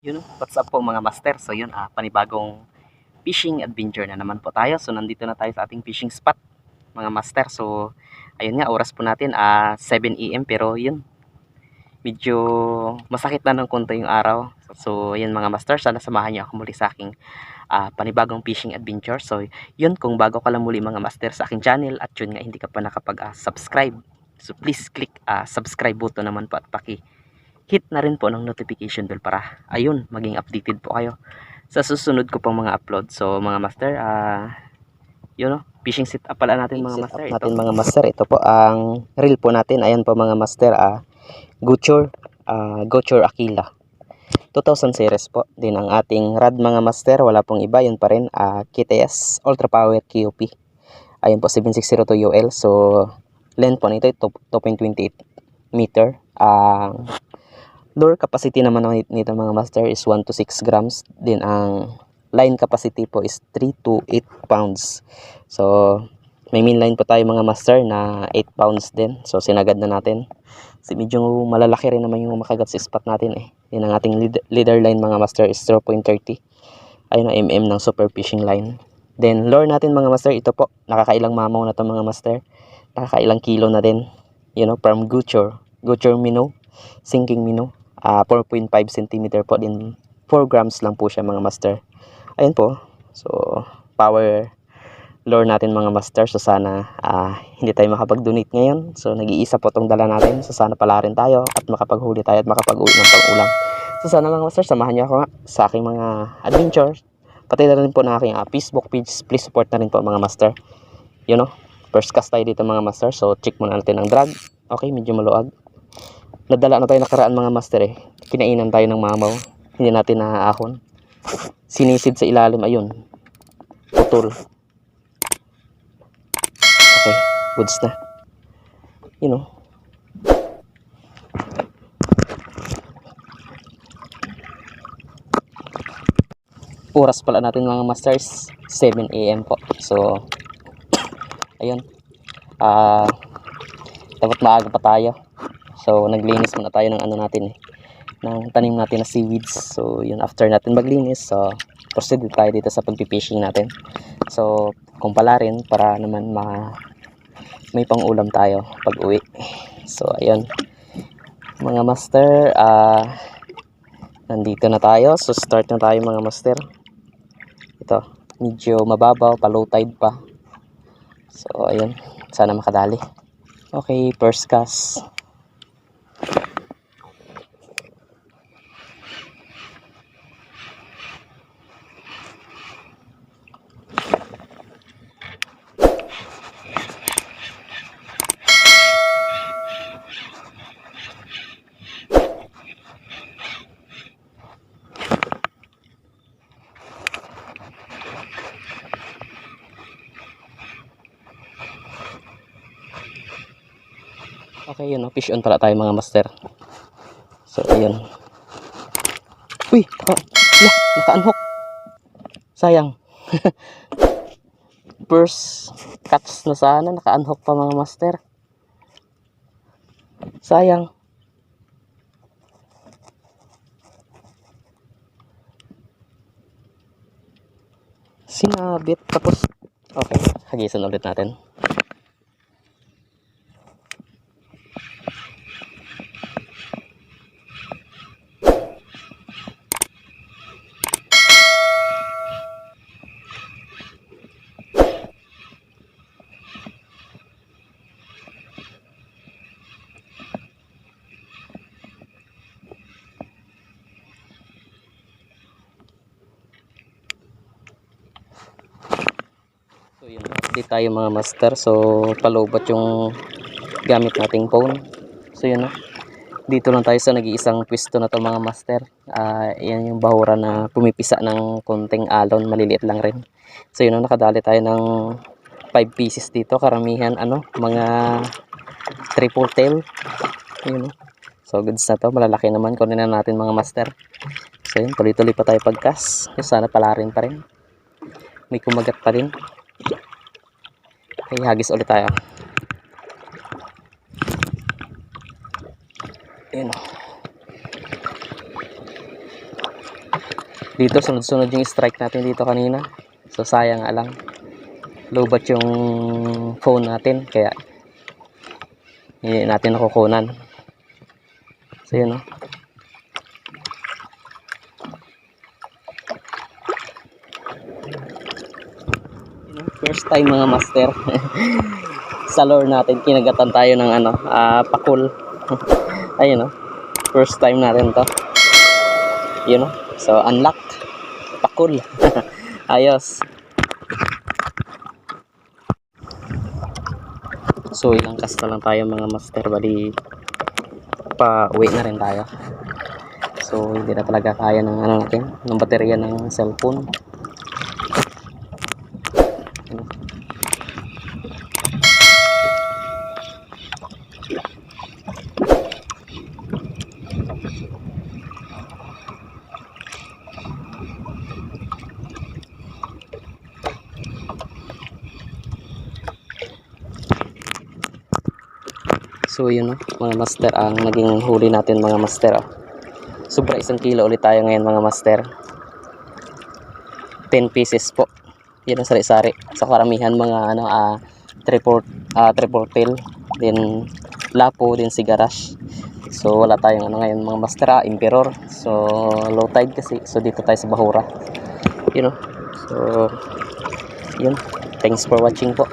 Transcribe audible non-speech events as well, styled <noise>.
Yun, what's up po mga master? So yun, ah, panibagong fishing adventure na naman po tayo. So nandito na tayo sa ating fishing spot mga master. So ayun nga, oras po natin ah, 7 AM pero yun, medyo masakit na ng konti yung araw. So yun mga master, sana samahan niyo ako muli sa aking ah, panibagong fishing adventure. So yun, kung bago ka lang muli mga master sa aking channel at yun nga hindi ka pa nakapag-subscribe. so please click ah, subscribe button naman po at paki hit na rin po ng notification bell para ayun, maging updated po kayo sa susunod ko pong mga upload. So mga master, ah yun know, fishing set up pala natin mga master. Ito. Natin mga master, ito po ang reel po natin. Ayan po mga master, ah Guchor, ah Guchor Aquila. 2000 series po. Din ang ating rad mga master, wala pong iba, yun pa rin, ah KTS Ultra Power QP. Ayun po 7602 UL. So length po nito 2.28 meter. Ang lure capacity naman nito mga master is 1 to 6 grams. Then ang line capacity po is 3 to 8 pounds. So may main line po tayo mga master na 8 pounds din. So sinagad na natin. Kasi medyo malalaki rin naman yung makagat sa spot natin eh. Yan ang ating lead- leader line mga master is 0.30. Ayun ang mm ng super fishing line. Then lure natin mga master, ito po. Nakakailang mamaw na to mga master. Nakakailang kilo na din. You know, from Guchor. Guchor Minnow. Sinking Minnow. Ah, 4.5 cm po din. 4 grams lang po siya mga master. Ayun po. So power lure natin mga master. So sana ah, hindi tayo makapag-donate ngayon. So nag-iisa po tong dala natin. So sana pala rin tayo at makapaghuli tayo at makapag-uwi ng pang-ulam so sana mga master samahan niyo ako sa aking mga adventures pati na rin po ng aking ah, Facebook page. Please support na rin po mga master. You know first cast tayo dito mga master. So check muna natin ang drag okay medyo maluag nadala na tayo nakaraan mga master eh. Kinainan tayo ng mamaw. Hindi natin naaahon. Sinisid sa ilalim ayun. Putol. Okay goods na. You know oras pala natin mga masters. 7am po. So <clears throat> ayun. Ah dapat maaga pa tayo so naglinis muna tayo ng ano natin eh ng tanim natin na seaweeds. So, yun, after natin maglinis, so, proceed tayo dito sa pagpipishing natin. So, kung pala rin, para naman ma may pang-ulam tayo pag uwi. So, ayun. Mga master, ah nandito na tayo. So, start na tayo mga master. Ito, medyo mababaw, pa low tide pa. So, ayun. Sana makadali. Okay, first cast. Okay, yun. oh, Fish on pala tayo mga master. So, ayun. Uy! Naka, lah, naka-unhook. Sayang. <laughs> First catch na sana. Naka-unhook pa mga master. Sayang. Sinabit. Tapos, okay. Hagisan ulit natin. So yun, update tayo mga master. So palobot yung gamit nating phone. So yun na. Dito lang tayo sa nag-iisang pwesto na to mga master. Ah, yan yung bahura na pumipisa ng konting alon, maliliit lang rin. So yun na, nakadali tayo ng 5 pieces dito. Karamihan ano, mga triple tail. Yun. oh. So goods na to, malalaki naman. Kunin na natin mga master. So yun, tuloy-tuloy pa tayo pagkas. Sana pala rin pa rin. May kumagat pa rin. Okay, hagis ulit tayo. Ayun. oh. Dito sunod-sunod yung strike natin dito kanina. So sayang nga lang. Lobat yung phone natin kaya hindi natin nakukunan. So yun oh. Yun, oh. First time mga master. <laughs> Sa lore natin kinagatan tayo ng ano, ah, pakul. <laughs> Ayun oh. First time natin to. Yun oh. So unlock. Pakul. <laughs> Ayos. So ilang cast na lang tayo mga master bali pa uwi na rin tayo. So hindi na talaga kaya ng ano natin, ng baterya ng cellphone. So yun no, mga master ang naging huli natin mga master. Oh. Sobra isang kilo ulit tayo ngayon mga master. 10 pieces po. Yan ang sari-sari. Sa karamihan mga ano ah triple ah triple tail, then lapo, din sigarash. So wala tayong ano ngayon mga master ah, emperor. So low tide kasi. So dito tayo sa Bahura. You know. So yun. Thanks for watching po.